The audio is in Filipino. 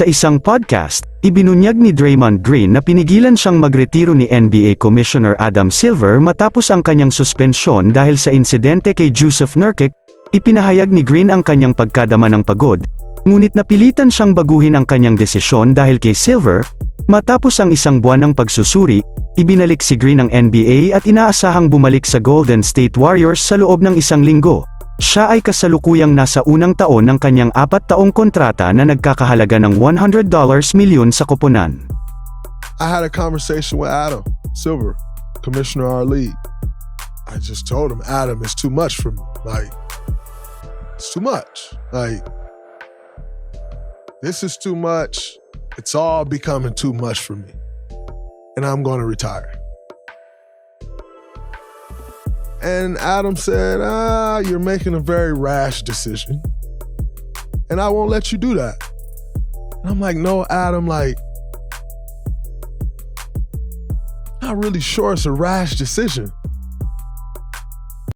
Sa isang podcast, ibinunyag ni Draymond Green na pinigilan siyang magretiro ni NBA Commissioner Adam Silver matapos ang kanyang suspensyon dahil sa insidente kay Joseph Nurkic, ipinahayag ni Green ang kanyang pagkadama ng pagod, ngunit napilitan siyang baguhin ang kanyang desisyon dahil kay Silver, matapos ang isang buwan ng pagsusuri, ibinalik si Green ang NBA at inaasahang bumalik sa Golden State Warriors sa loob ng isang linggo. Siya ay kasalukuyang nasa unang taon ng kanyang apat taong kontrata na nagkakahalaga ng $100 milyon sa koponan. I had a conversation with Adam Silver, commissioner of our league. I just told him, Adam, it's too much for me. Like, it's too much. Like, this is too much. It's all becoming too much for me. And I'm going to retire. And Adam said, ah, you're making a very rash decision. And I won't let you do that. And I'm like, no, Adam, like, not really sure it's a rash decision.